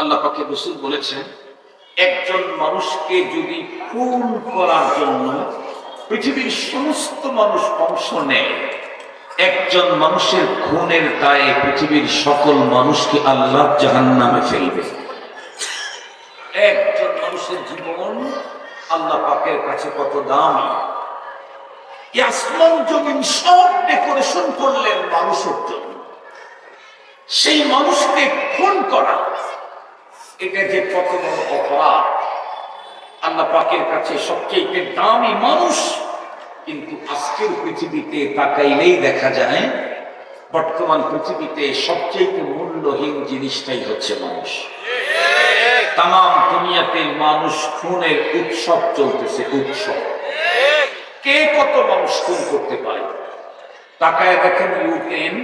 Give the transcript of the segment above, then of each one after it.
আল্লাহ পাকে রসুল বলেছেন, একজন মানুষকে যদি খুন করার জন্য পৃথিবীর সমস্ত মানুষ অংশ নেয়, একজন মানুষের খুনের দায়ে পৃথিবীর সকল মানুষকে আল্লাহ জাহান নামে ফেলবে। একজন মানুষের জীবন আল্লাহ পাকের কাছে কত দাম। আসমান জমিন সব ডেকোরেশন করলেন মানুষের জন্য। সেই মানুষকে খুন করা এটা যে কত বড় অপরাধ, আল্লাহ পাকের কাছে সবচেয়ে দামি মানুষ, কিন্তু আজকের পৃথিবীতে তাকাইলেই দেখা যায়, বর্তমান পৃথিবীতে সবচেয়ে মূল্যহীন জিনিসটাই হচ্ছে মানুষ। তাম দুনিয়াতে মানুষ খুনের উৎসব চলতেছে, উৎসব। কে কত মানুষ খুন করতে পারে? তাকায় দেখেন ইউক্রেন,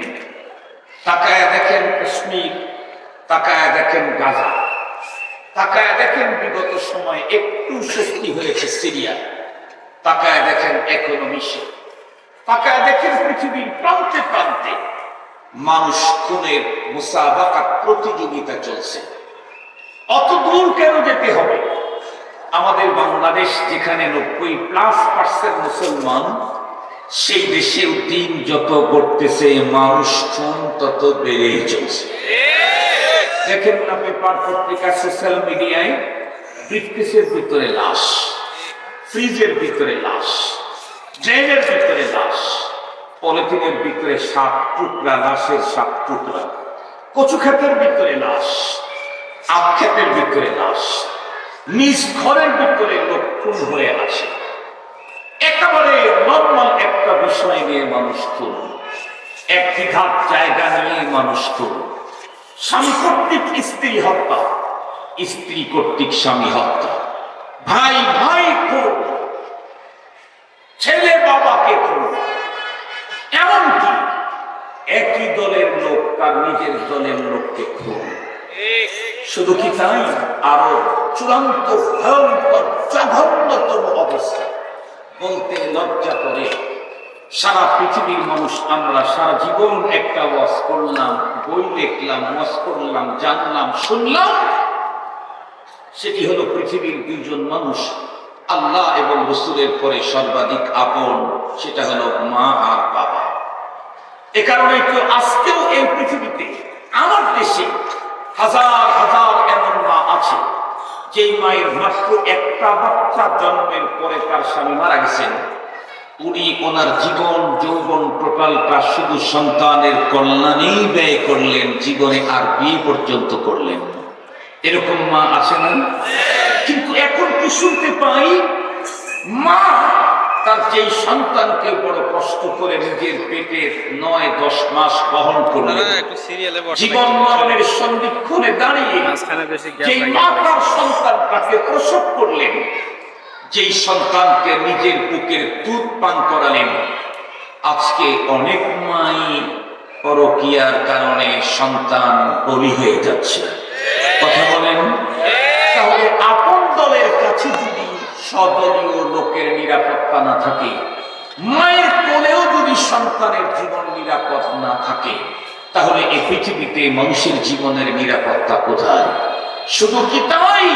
তাকায় দেখেন কাশ্মীর, তাকায় দেখেন গাজা। তাকায় দেখেন বিগত সময় একটু স্বস্তি হয়েছে সিরিয়া। তাকায় দেখেন এখনও তাকায় দেখেন পৃথিবীর প্রান্তে প্রান্তে। মানুষ খুনের মুসাবাকাত প্রতিযোগিতা চলছে। অত দূর কেন যেতে হবে? আমাদের বাংলাদেশ যেখানে নব্বই প্লাস পার্সেন্ট মুসলমান, সেই দেশেও দিন যত করতেছে মানুষ খুন তত বেড়েই চলছে। দেখেন না পেপার পত্রিকা সোশ্যাল মিডিয়ায় ব্রিফকেসের ভিতরে লাশ ফ্রিজের ভিতরে লাশ ড্রেনের ভিতরে লাশ পলিথিনের ভিতরে সাত টুকরা, লাশের সাত টুকরা কচু ক্ষেতের ভিতরে লাশ আখ ভিতরে লাশ, নিজ ঘরের ভিতরে লোক খুন হয়ে আসে। একেবারে নর্মাল একটা বিষয় নিয়ে মানুষ খুন এক বিঘাত জায়গা নিয়ে মানুষ খুন। স্বামী কর্তৃক স্ত্রী হত্যা, স্ত্রী কর্তৃক স্বামী হত্যা। ভাই ভাই খুন, ছেলে বাবাকে খুন। এমনকি একই দলের লোক তার নিজের দলের লোককে খুন। শুধু কি তাই? আরও চূড়ান্ত, ভয়ঙ্কর, জঘন্যতম অবস্থা। বলতে লজ্জা করে সারা পৃথিবীর মানুষ, আমরা সারা জীবন একটা ওয়াজ করলাম, বই লিখলাম ওয়াজ করলাম, জানলাম, শুনলাম। সেটি হলো পৃথিবীর দুইজন মানুষ, আল্লাহ এবং রসুলের পরে সর্বাধিক আপন, সেটা হলো মা আর বাবা। এ কারণে তো আজকেও এই পৃথিবীতে, আমার দেশে হাজার হাজার এমন মা আছে, যেই মায়ের মাত্র একটা বাচ্চা জন্মের পরে তার স্বামী মারা গেছেন। উনি ওনার জীবন যৌবন টোটালটা শুধু সন্তানের কল্যাণেই ব্যয় করলেন জীবনে আর বিয়ে পর্যন্ত করলেন এরকম মা আছে না? কিন্তু এখন কি শুনতে পাই? মা তার যেই সন্তানকে বড় কষ্ট করে নিজের পেটের নয় দশ মাস বহন সিরিয়ালে জীবন মরণের সন্ধিক্ষণে দাঁড়িয়ে যেই মা তার সন্তানটাকে প্রসব করলেন যেই সন্তানকে নিজের বুকের দুধ পান করালেন, আজকে অনেক মাই পরকিয়ার কারণে সন্তান বলি হয়ে যাচ্ছে। কথা বলেন। তাহলে আপন দলের কাছে যদি সদলীয় লোকের নিরাপত্তা না থাকে, মায়ের কোলেও যদি সন্তানের জীবন নিরাপদ না থাকে, তাহলে এই পৃথিবীতে মানুষের জীবনের নিরাপত্তা কোথায়? শুধু কি তাই?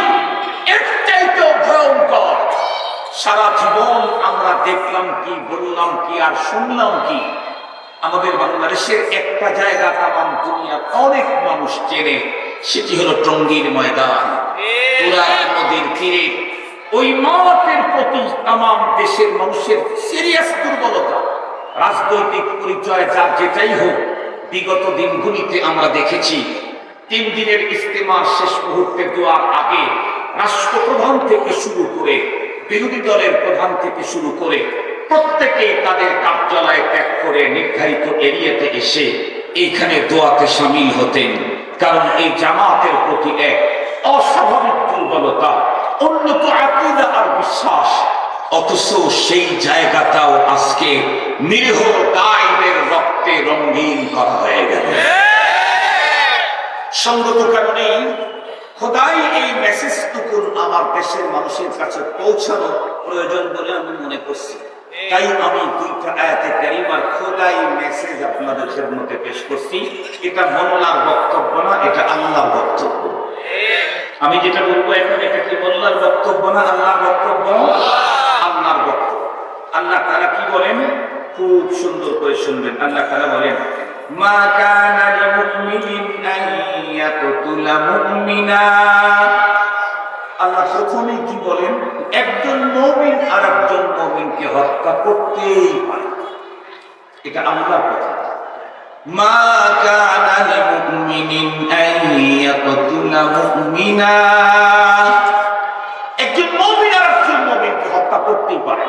একটাই তো ভয়ঙ্কর। সারা জীবন আমরা দেখলাম কি, বললাম কি, আর শুনলাম কি। আমাদের বাংলাদেশের একটা জায়গা তাম দুনিয়া অনেক মানুষ চেনে, সেটি হলো টঙ্গীর ময়দান। নদীর তীরে ওই মাওয়াতের প্রতি তাম দেশের মানুষের সিরিয়াস দুর্বলতা, রাজনৈতিক পরিচয় যার যেটাই হোক, বিগত দিনগুলিতে আমরা দেখেছি। তিন দিনের ইস্তেমার শেষ মুহূর্তে দেওয়ার আগে রাষ্ট্রপ্রধান থেকে শুরু করে বিরোধী দলের প্রধান থেকে শুরু করে প্রত্যেকেই তাদের কার্যালয় ত্যাগ করে নির্ধারিত এরিয়াতে এসে এইখানে দোয়াতে সামিল হতেন। কারণ এই জামাতের প্রতি এক অস্বাভাবিক দুর্বলতা, উন্নত আকিদা আর বিশ্বাস। অথচ সেই জায়গাটাও আজকে নিরীহ গাইদের রক্তে রঙিন করা হয়ে গেল। সঙ্গত কারণেই খোদাই এই মেসেজ মেসেজটুকু আমার দেশের মানুষের কাছে পৌঁছানো প্রয়োজন বলে আমি মনে করছি। তাই আমি দুইটা আয়াতে কারিমার খোদাই মেসেজ আপনাদের খেদমতে পেশ করছি। এটা মোল্লার বক্তব্য না, এটা আল্লাহর বক্তব্য। আমি যেটা বলব এখন এটা কি মোল্লার বক্তব্য না, আল্লাহর বক্তব্য? আল্লাহর বক্তব্য। আল্লাহ তারা কি বলেন? খুব সুন্দর করে শুনবেন। আল্লাহ তারা বলেন মা কানা লিমুমিনিন আন ইয়াকতুলা মুমিনা। আল্লাহ প্রথমে কি বলেন? একজন মুমিন আর একজন মুমিনকে হত্যা করতেই পারে। এটা আল্লাহর কথা মা কানা লিমুমিনিন আন ইয়াকতুলা মুমিনা। একজন মুমিন আর একজন মুমিনকে হত্যা করতেই পারে।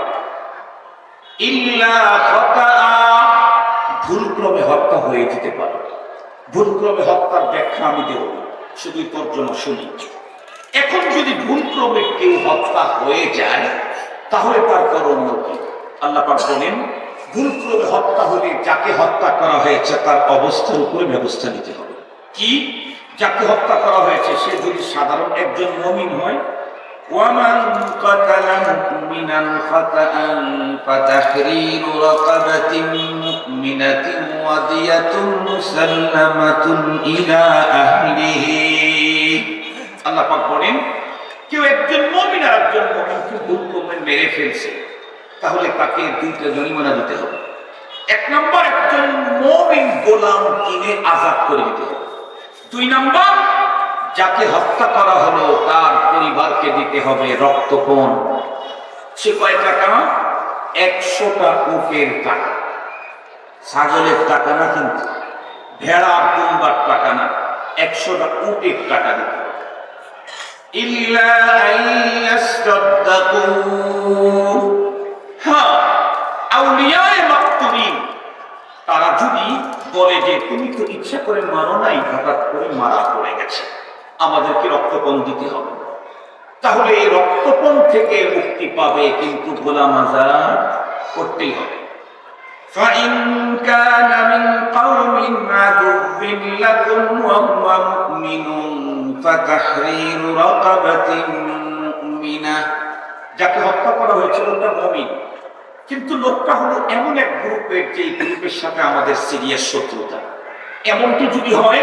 ইল্লা খতা ভুলক্রমে হত্যা হয়ে যেতে পারে। ভুলক্রমে হত্যার ব্যাখ্যা আমি দেব শুধু তর্জমা শুনি। এখন যদি ভুলক্রমে কেউ হত্যা হয়ে যায়, তাহলে তার করণীয় কি? আল্লাহ পাক বলেন, ভুলক্রমে হত্যা হলে যাকে হত্যা করা হয়েছে, তার অবস্থার উপরে ব্যবস্থা নিতে হবে। কি? যাকে হত্যা করা হয়েছে, সে যদি সাধারণ একজন মমিন হয় ومن قتل مؤمنا خطأ فتحرير رقبة مؤمنة ودية مسلمة إلى أهله আল্লাহ পাক বলেন কেউ একজন মমিন আর একজন মমিনকে ভুল করে মেরে ফেলছে তাহলে তাকে দুইটা জরিমানা দিতে হবে এক নম্বর একজন মমিন গোলাম কিনে আজাদ করে দিতে হবে দুই নম্বর যাকে হত্যা করা হলো তার পরিবারকে দিতে হবে রক্তপণ সে কয় টাকা একশোটা উটের টাকা ছাগলের টাকা না কিন্তু? ভেড়া দুম্বার টাকা না। একশোটা উটের টাকা দিতে। হ্যাঁ, তারা যদি বলে যে তুমি তো ইচ্ছা করে মারো নাই হঠাৎ করে মারা পড়ে গেছে। আমাদেরকে রক্তপণ দিতে হবে তাহলে এই রক্তপণ থেকে মুক্তি পাবে কিন্তু গোলাম আজাদ করতেই হবে فإن كان من قوم عدو لكم وهو مؤمن فتحرير رقبة مؤمنة যাকে হত্যা করা হয়েছিল ওটা মমিন কিন্তু লোকটা হলো এমন এক গ্রুপের যে গ্রুপের সাথে আমাদের সিরিয়াস শত্রুতা এমনটি যদি হয়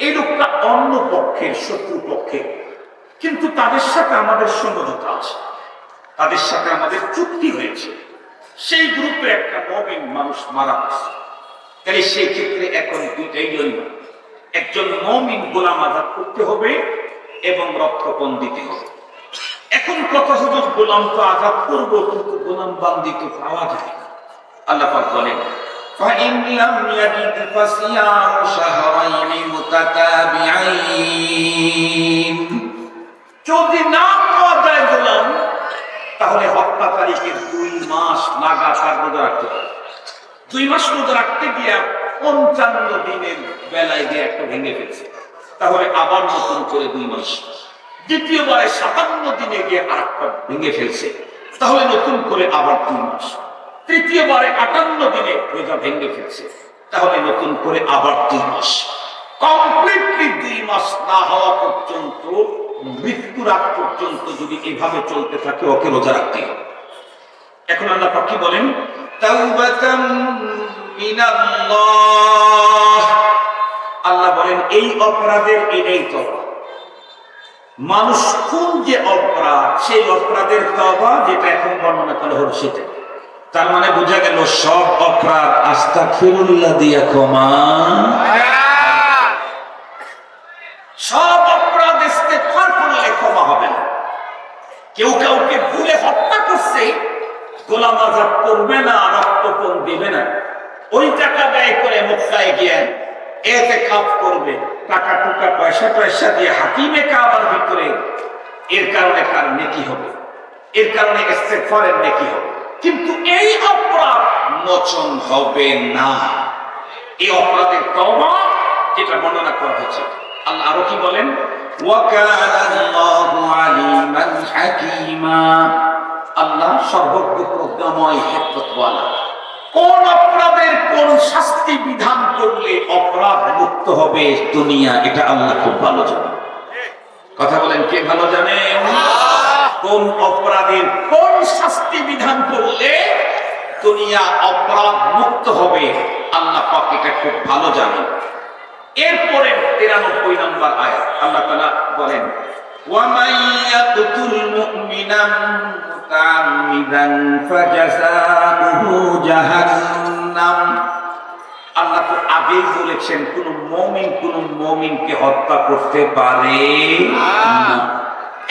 এই লোকটা অন্য পক্ষের শত্রু পক্ষে। কিন্তু তাদের সাথে আমাদের সমঝোতা আছে। তাদের সাথে আমাদের চুক্তি হয়েছে। সেই গ্রুপে একটা মমিন মানুষ মারা গেছে। তাহলে সেই ক্ষেত্রে এখন দুইটাই জন্য একজন মমিন গোলাম আজাদ করতে হবে এবং রক্তপণ দিতে হবে। এখন কথা শুধু গোলাম তো আজাদ করব, কিন্তু গোলাম বান্দি তো পাওয়া যায় আল্লাহ বলেন فإن لم يجد فصيام شهرين متتابعين যদি না পাওয়া যায় গোলাম তাহলে হত্যাকারীকে দুই মাস লাগাতার রোজা রাখতে হবে দুই মাস রোজা রাখতে গিয়ে পঞ্চান্ন দিনের বেলায় দিয়ে একটা ভেঙে ফেলছে তাহলে আবার নতুন করে দুই মাস দ্বিতীয়বারে সাতান্ন দিনে গিয়ে আর একটা ভেঙে ফেলছে তাহলে নতুন করে আবার দুই মাস তৃতীয়বারে আটান্ন দিনে রোজা ভেঙে ফেলছে। তাহলে নতুন করে আবার দুই মাস। কমপ্লিটলি দুই মাস না হওয়া পর্যন্ত, মৃত্যুর আগ পর্যন্ত যদি এভাবে চলতে থাকে, ওকে রোজা রাখতে হবে। এখন আল্লাহ পাখি বলেন? আল্লাহ বলেন, এই অপরাধের এটাই তওবা। মানুষ কোন যে অপরাধ, সেই অপরাধের তওবা যেটা এখন বর্ণনা করা হলো সেটা তার মানে বোঝা গেল সব অপরাধ আস্তা ফিরুল্লাহ দিয়া ক্ষমা সব অপরাধ ইস্তেগফার করলে ক্ষমা হবে না। কেউ কাউকে ভুলে হত্যা করছে, গোলাম আজাদ করবে না রক্তপণ দিবে না। ওই টাকা ব্যয় করে মক্কায় গিয়ে এতে কাপ করবে। টাকা টুকা পয়সা টয়সা দিয়ে হাতিমে কাবার ভিতরে। এর কারণে কার নেকি হবে? এর কারণে ইস্তেগফারের নেকি হবে? কিন্তু এই অপরাধ মোচন হবে না। এই অপরাধের তবা যেটা বর্ণনা করা হয়েছে, আল্লাহ আরও কি বলেন? আল্লাহ সর্বজ্ঞ প্রজ্ঞাময় কোন অপরাধের কোন শাস্তি বিধান করলে অপরাধ মুক্ত হবে দুনিয়া, এটা আল্লাহ খুব ভালো জানে কথা বলেন কে ভালো জানে আল্লাহ কোন অপরাধের কোন শাস্তি বিধান করলে দুনিয়া অপরাধ মুক্ত হবে আল্লাহ পাক এটা খুব ভালো জানেন এরপরে তিরানব্বই নম্বর আয়াত আল্লাহ তাআলা বলেন ومن يقتل مؤمنا متعمدا فجزاؤه جهنم আল্লাহ তো আগেই বলেছেন কোন মমিন কোন মমিনকে হত্যা করতে পারে না।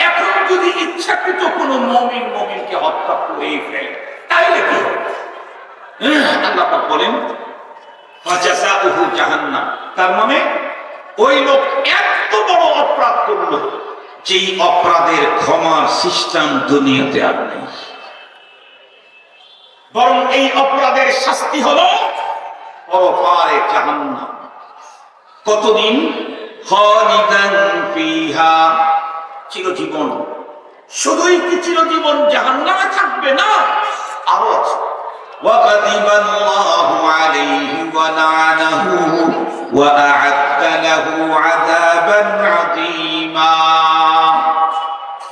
এখন যদি ইচ্ছাকৃত কোন মমিন মমিনকে হত্যা করেই ফেলে, তাহলে কি আল্লাহ বলেন জাহান্নাম। তার মানে ওই লোক এত বড় অপরাধ করল যেই অপরাধের ক্ষমার সিস্টেম দুনিয়াতে আর নেই। বরং এই অপরাধের শাস্তি হলো পরপারে জাহান্নাম। কতদিন? খালিদান ফিহা। চিরজীবন শুধুই কি চিরজীবন জাহান্নামে থাকবে না আরো আছে وغضب الله عليه ولعنه وأعد له عذابا عظيما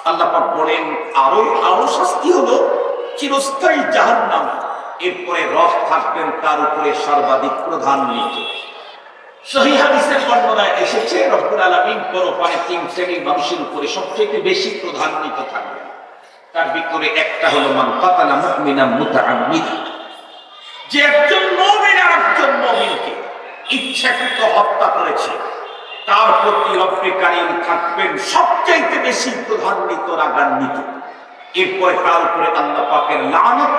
আল্লাহ পাক বলেন আরো আরো শাস্তি হলো চিরস্থায়ী জাহান্নাম এরপরে রস থাকবেন তার উপরে সর্বাধিক প্রধান্বিত সহি হাদিসের বর্ণনায় এসেছে, রব্বুল আলামিন পরপারে তিন শ্রেণির মানুষের উপরে সবচেয়ে বেশি প্রধান্বিত থাকবে তার ভিতরে একটা হলো মান কাতালা মুমিনা মুতাআম্মিদা। যে একজন মুমিন একজন মুমিনকে ইচ্ছাকৃত হত্যা করেছে, তার প্রতি রব্বে কারিম থাকবেন সবচাইতে বেশি প্রধান্বিত, রাগান্বিত। এরপরে তার উপরে আল্লাহ পাকের লানত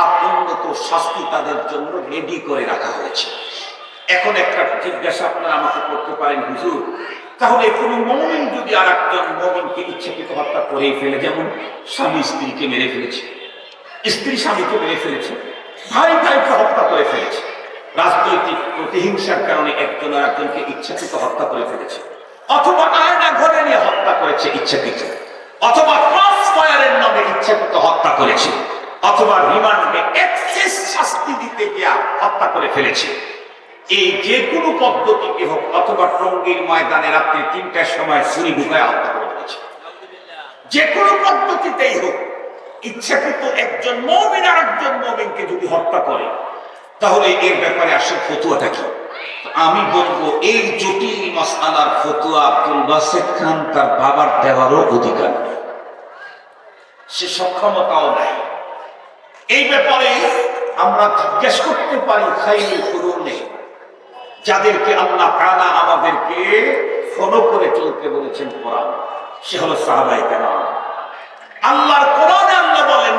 আর উন্নত শাস্তি তাদের জন্য রেডি করে রাখা হয়েছে। এখন একটা জিজ্ঞাসা আপনারা আমাকে করতে পারেন, হুজুর। তাহলে কোনো মমিন যদি আর একজন মমিনকে ইচ্ছাকৃত হত্যা করেই ফেলে, যেমন স্বামী স্ত্রীকে মেরে ফেলেছে, স্ত্রী স্বামীকে মেরে ফেলেছে, ভাই ভাইকে হত্যা করে ফেলেছে, রাজনৈতিক প্রতিহিংসার কারণে একজন আর একজনকে ইচ্ছাকৃত হত্যা করে ফেলেছে, অথবা আয়না ঘরে নিয়ে হত্যা করেছে ইচ্ছাকৃত, অথবা ক্রস ফায়ারের নামে ইচ্ছাকৃত হত্যা করেছে, অথবা রিমান্ডে এক্সেস শাস্তি দিতে গিয়া হত্যা করে ফেলেছে। এই যে কোনো পদ্ধতিতে হোক, অথবা টঙ্গীর ময়দানে রাত্রি তিনটার সময় ছুরি ঢুকায় করে ফেলেছে যে কোনো পদ্ধতিতেই হোক, ইচ্ছাকৃত একজন মমিন আর একজন মমিনকে যদি হত্যা করে, তাহলে এর ব্যাপারে আসল ফতুয়াটা কি? আমি বলব, এই জটিল মাসালার ফতুয়া আব্দুল বাসেদ খান তার বাবার দেওয়ারও অধিকার। নেই সে সক্ষমতাও নাই। এই ব্যাপারে আমরা জিজ্ঞেস করতে পারি খাইনি করুনে যাদেরকে আল্লাহ তাআলা আমাদেরকে ফলো করে চলতে বলেছেন কোরআন, সে হলো সাহাবাই কেরাম। আল্লাহর কোরআনে আল্লাহ বলেন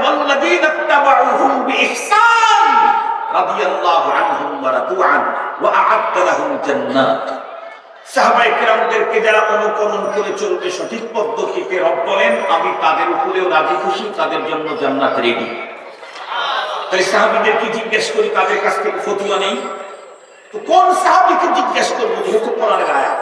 সাহাবায়ে কেরামদেরকে যারা অনুকরণ করে চলবে সঠিক পদ্ধতিতে রব বলেন, আমি তাদের উপরেও রাজি খুশি, তাদের জন্য জান্নাত রেডি তাই সাহাবীদেরকে জিজ্ঞেস করি, তাদের কাছ থেকে ফতুয়া নেই? কোন সাহাবীকে জিজ্ঞেস করব? যেহেতু কোরআনের আয়াত।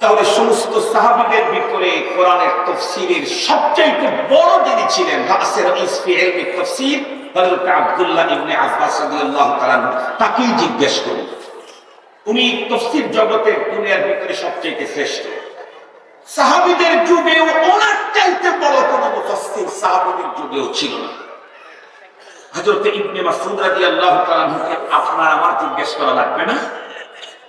তাহলে সমস্ত সাহাবিদের ভিতরে কোরআনের তফসিরের সবচাইতে বড় যিনি ছিলেন রাসের ইসফি ইলমি তফসির হযরত আব্দুল্লাহ ইবনে আব্বাস রাদিয়াল্লাহু তাআলা তাকেই জিজ্ঞেস করি উনি তফসির জগতের দুনিয়ার ভিতরে সবচাইতে শ্রেষ্ঠ। সাহাবিদের যুগেও ওনার চাইতে বড় কোন মুফাসসির সাহাবিদের যুগেও ছিল না। হযরত ইবনে মাসউদ রাদিয়াল্লাহু তাআলাকে আপনার আমার জিজ্ঞেস করা লাগবে না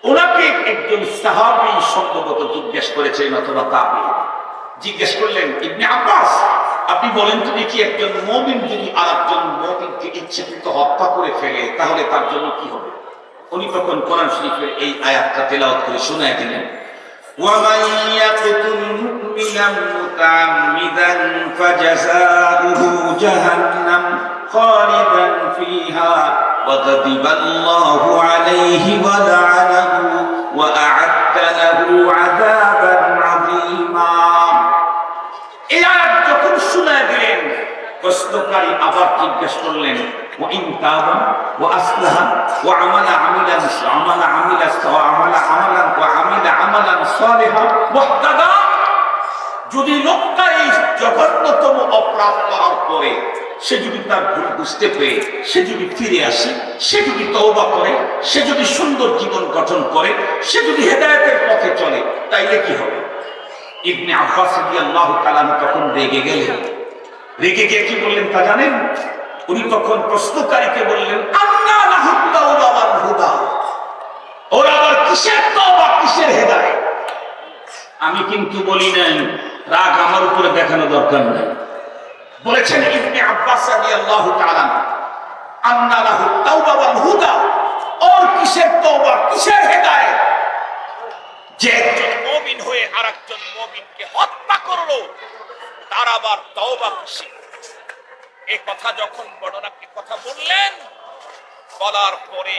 ওনাকে একজন সাহাবি সম্ভবত জিজ্ঞেস করেছেন অথবা তাবি জিজ্ঞেস করলেন ইবনে আব্বাস আপনি বলেন তো দেখি একজন মমিন যদি আর একজন মমিনকে ইচ্ছাকৃত হত্যা করে ফেলে তাহলে তার জন্য কি হবে উনি তখন কোরআন শরীফের এই আয়াতটা তেলাওয়াত করে শোনায় দিলেন ومن يقتل مؤمنا متعمدا فجزاؤه جهنم خالدا فيها وغضب الله عليه ولعنه وأعد له عذابا عظيما এই আয়াত যখন শুনে দিলেন প্রশ্নকারী আবার জিজ্ঞেস করলেন وإن تاب وأصلح وعمل عملا عمل عمل وعمل عملا وعمل عملا صالحا واهتدى যদি লোকটা এই জঘন্যতম অপরাধ করার পরে সে যদি তার ভুল বুঝতে পেরে, সে যদি ফিরে আসে, সে যদি তওবা করে, সে যদি সুন্দর জীবন গঠন করে, সে যদি হেদায়েতের পথে চলে, তাইলে কি হবে? ইবনে আব্বাস রাদিয়াল্লাহু তাআলা তখন রেগে গেলেন। রেগে গিয়ে কি বললেন তা জানেন? উনি তখন প্রশ্নকারীকে বললেন ওয়াল হুদা। ওরা আবার কিসের তওবা, কিসের হেদায়েত? আমি কিন্তু বলি নাই, রাগ আমার উপরে দেখানো দরকার নাই। বলেছেন ইবনে আব্বাস রাদিয়াল্লাহু তাআলা আন্না লাহুত তাওবা ওয়াল হুদা। ওর কিসের তওবা? কিসের হেদায়েত? যে একজন মুমিন হয়ে আরেকজন মুমিনকে হত্যা করল, তার আবার তওবা খুশি। এই কথা যখন বড়নাকে কথা বললেন, বলার পরে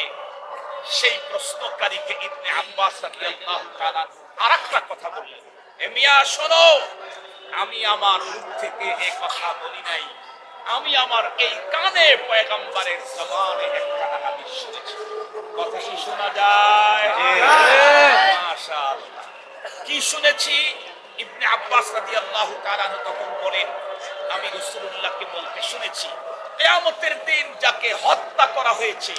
সেই প্রশ্নকারীকে ইবনে আব্বাস রাদিয়াল্লাহু তাআলা আরেকটা কথা বললেন। এ মিয়া, শোনো আমি আমার মুখ থেকে এই কথা বলি নাই। আমি আমার এই কানে পয়গম্বরের জবানে একটা হাদিস শুনেছি। কথা কি শোনা যায়? মাশাআল্লাহ। কি শুনেছি? ইবনে আব্বাস রাদিয়াল্লাহু তাআলা তখন বলেন আমি রাসূলুল্লাহকে বলতে শুনেছি কিয়ামতের দিন যাকে হত্যা করা হয়েছে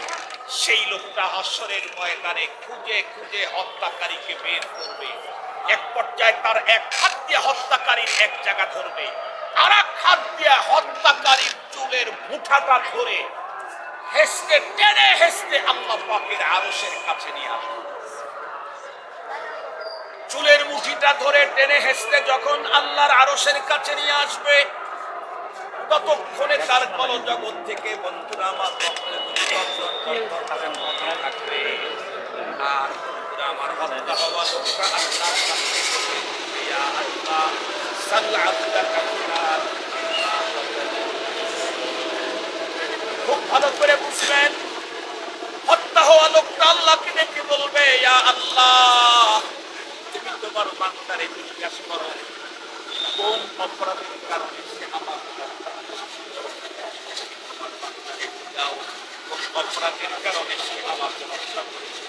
সেই লোকটা হাসরের ময়দানে খুঁজে খুঁজে হত্যাকারীকে বের করবে। এক পর্যায়ে তার এক হাত দিয়ে হত্যাকারীর এক জায়গা ধরবে আর এক হাত দিয়ে হত্যাকারীর চুলের মুঠাটা ধরে হেসতে, টেনে হেসতে আল্লাহ পাকের আরশের কাছে নিয়ে আসবে চুলের মুঠিটা ধরে টেনে হেসতে যখন আল্লাহর আরশের কাছে নিয়ে আসবে, ততক্ষণে তার কল জগৎ থেকে বন্ধুরা আমার। আর আমার হত্যা হওয়া খুব ভালো করে বুঝবেন। হত্যা হওয়া লোকটা আল্লাহকে ডেকে বলবে, ইয়া আল্লাহ, তুমি তোমার বান্দারে জিজ্ঞাসা করো, কোন অপরাধের কারণে সে আমার অপরাধের কারণে সে আমার হত্যা করেছিল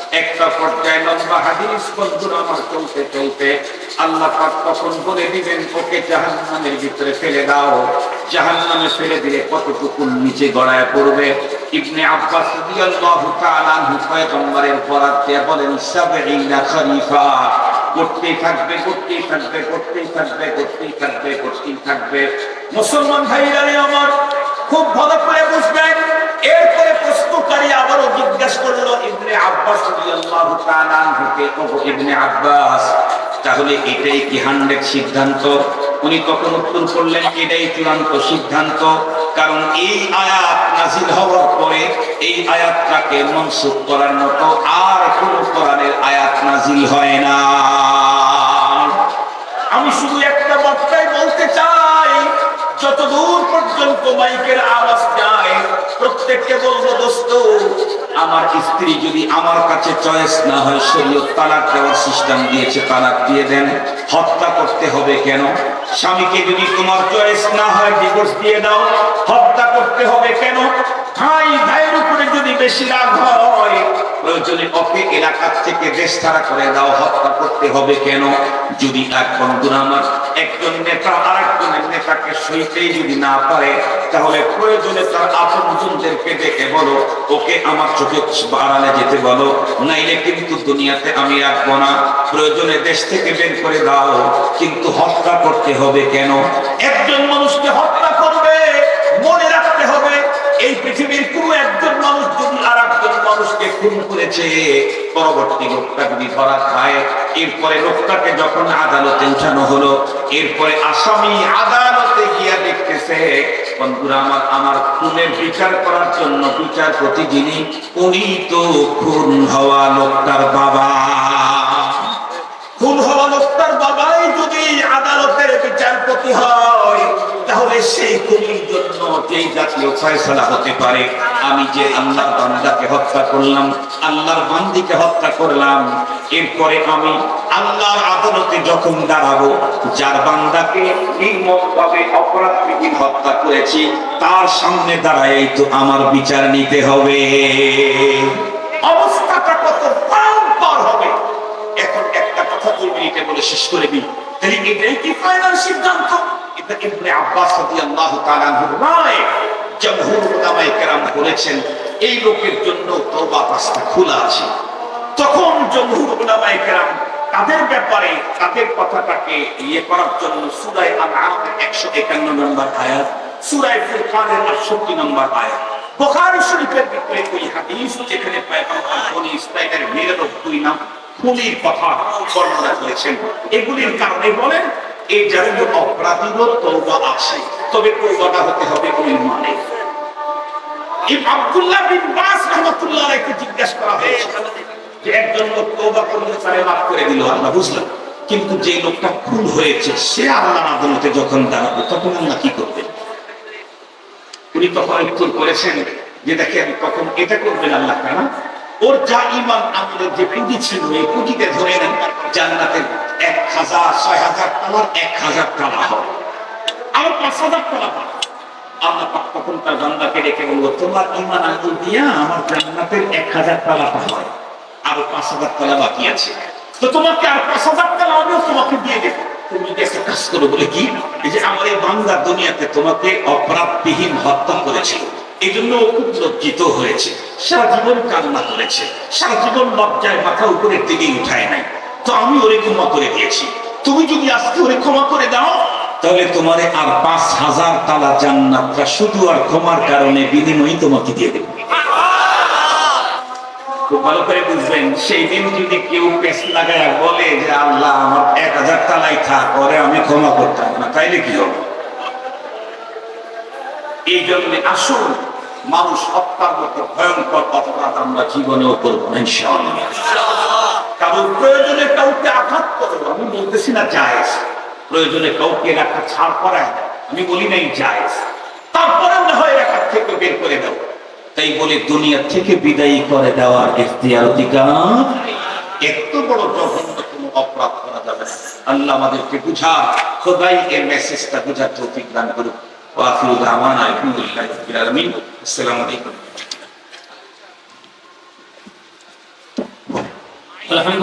একটা পর্যায়ে লম্বা হাদিস বন্ধুরা আমার চলতে চলতে আল্লাহ পাক তখন বলে দিবেন, ওকে জাহান্নামের ভিতরে ফেলে দাও। জাহান্নামে ফেলে দিলে কতটুকু নিচে গড়ায় পড়বে? ইবনে আব্বাস রাদিয়াল্লাহু তাআলা আনহু পয়গম্বরের পরাত দিয়ে বলেন, সাবঈনা খরিফা করতেই থাকবে করতেই থাকবে করতেই থাকবে করতেই থাকবে করতেই থাকবে। মুসলমান ভাইরা রে আমার, খুব ভালো করে বুঝবেন। এরপরে প্রশ্নকারী আবারও জিজ্ঞাসা করল ইবনে আব্বাস রাদিয়াল্লাহু তাআলা ও ইবনে আব্বাস, তাহলে এটাই কি হান্ড্রেড সিদ্ধান্ত? উনি তখন উত্তর করলেন, এটাই চূড়ান্ত সিদ্ধান্ত। কারণ এই আয়াত নাজিল হওয়ার পরে এই আয়াতটাকে মনসুখ করার মতো আর কোন কোরআনের আয়াত নাজিল হয় না। আমি শুধু একটা বক্তায় বলতে চাই যত দূর পর্যন্ত মাইকের আওয়াজ যায় প্রত্যেককে বলব, দোস্ত, আমার স্ত্রী যদি আমার কাছে চয়েস না হয়, শরীয়ত তালাক দেওয়ার সিস্টেম দিয়েছে, তালাক দিয়ে দেন। হত্যা করতে হবে কেন? স্বামীকে যদি তোমার চয়েস না হয় ডিভোর্স দিয়ে দাও, হত্যা করতে হবে কেন? ভাই ভাইয়ের উপরে যদি বেশি রাগ হয়, প্রয়োজনে ওকে এলাকার থেকে দেশ ছাড়া করে দাও, হত্যা করতে হবে কেন? যদি এক বন্ধুরা আমার একজন নেতা আর একজনের নেতাকে সইতেই যদি না পারে, তাহলে প্রয়োজনে তার আপনজনদেরকে ডেকে বলো, ওকে আমার চোখে আড়ালে যেতে বলো, নাইলে কিন্তু দুনিয়াতে আমি রাখব না। প্রয়োজনে দেশ থেকে বের করে দাও, কিন্তু হত্যা করতে হবে কেন? একজন মানুষকে হত্যা করবে, মনে রাখতে হবে, এই পৃথিবীর কোন একজন মানুষ যদি আর একজন মানুষকে খুন করেছে, পরবর্তী লোকটা যদি ধরা খায়, এরপরে লোকটাকে যখন আদালতে উঠানো হলো, এরপরে আসামি আদালতে গিয়া দেখতেছে, বন্ধুরা, আমার আমার খুনের বিচার করার জন্য বিচারপতি যিনি, উনি তো খুন হওয়া লোকটার বাবা। খুন হওয়া লোকটার বাবাই যদি আদালতের আমি যে আল্লাহর বান্দাকে হত্যা করলাম, আল্লাহর বান্দিকে হত্যা করলাম, এরপরে আমি আল্লাহর আদালতে যখন দাঁড়াবো, যার বান্দাকে নির্মমভাবে অপরাধ হত্যা করেছি, তার সামনে দাঁড়ায় তো আমার বিচার নিতে হবে। অবস্থাটা কত কথা দুই মিনিটে বলে শেষ করে দিই তাহলে এটাই কি ফাইনাল সিদ্ধান্ত? এটা ইবনে আব্বাস রায়। জমহুর উলামায়ে কেরাম বলেছেন, এই লোকের জন্য তওবা রাস্তা খোলা আছে। তখন জমহুর উলামায়ে কেরাম তাদের ব্যাপারে, তাদের কথাটাকে ইয়ে করার জন্য সূরায়ে আনআমের 151 নম্বর আয়াত সূরায়ে ফুরকানের 68 নম্বর আয়াত। বুখারী শরীফের ভিতরে ওই হাদিস যেখানে বনি নাম। খুনির কথা বর্ণনা করেছেন। এগুলির কারণে বলেন এই জাতীয় অপরাধীরও তৌবা আছে, তবে তৌবাটা হতে হবে ওই মানে। আব্দুল্লাহ বিন বাস রহমাতুল্লাহ জিজ্ঞাসা করা হয়েছে যে একজন লোক তৌবা করলে তারে করে দিল আল্লাহ বুঝলাম। কিন্তু যে লোকটা খুন হয়েছে, সে আল্লাহর আদালতে যখন দাঁড়াবে, তখন আল্লাহ কি করবেন? উনি তখন উত্তর করেছেন যে দেখেন, তখন এটা করবেন আল্লাহ ওর যা ইমান আমলের যে পুঁজি ছিল এই পুঁজিতে ধরে নেন জান্নাতের এক হাজার, ছয় হাজার টাকার এক হাজার টাকা হয় আর পাঁচ হাজার টাকা পায় আল্লাহ তখন তার বান্দাকে রেখে বলব তোমার ইমান আঙ্গুল দিয়া আমার জান্নাতের এক হাজার টাকাটা হয়। আরও পাঁচ হাজার টাকা বাকি আছে। তো তোমাকে আর পাঁচ হাজার টাকা আমিও তোমাকে দিয়ে দেবো। তুমি একটা কাজ করো বলে কি? এই যে আমার এই বাংলা দুনিয়াতে তোমাকে অপরাধবিহীন হত্যা করেছিল। এই খুব লজ্জিত হয়েছে। সারা জীবন কান্না করেছে। সারা জীবন লজ্জায় মাথা উপরের দিকে উঠায় নাই। তো আমি ওরে ক্ষমা করে দিয়েছি। তুমি যদি আজকে ওরে ক্ষমা করে দাও, তাহলে তোমারে আর পাঁচ হাজার তালা জান্নাতটা শুধু আর ক্ষমার কারণে তোমাকে দিয়ে দেবো। খুব ভালো করে বুঝবেন, সেই দিন যদি কেউ পেস লাগায় বলে যে, আল্লাহ, আমার এক হাজার তালাই থাক, পরে আমি ক্ষমা করতাম না। তাইলে কি হবে? এই জন্য আসুন মানুষ হত্যার মতো ভয়ঙ্কর অপরাধ আমরা জীবনেও করব কারণ প্রয়োজনে কাউকে আঘাত করো, আমি বলতেছি না জায়েজ। প্রয়োজনে কাউকে রাখা ছাড় করায় আমি বলি নাই জায়েজ। তারপরে না হয় রাখা থেকে বের করে দাও তাই বলে দুনিয়া থেকে বিদায়ী করে দেওয়ার এখতিয়ার অধিকার। এত বড় জঘন্য কোনো অপরাধ করা যাবে আল্লাহ আমাদেরকে বুঝা, খোদাই এর মেসেজটা বুঝার তৌফিক দান করুক। আসসালামু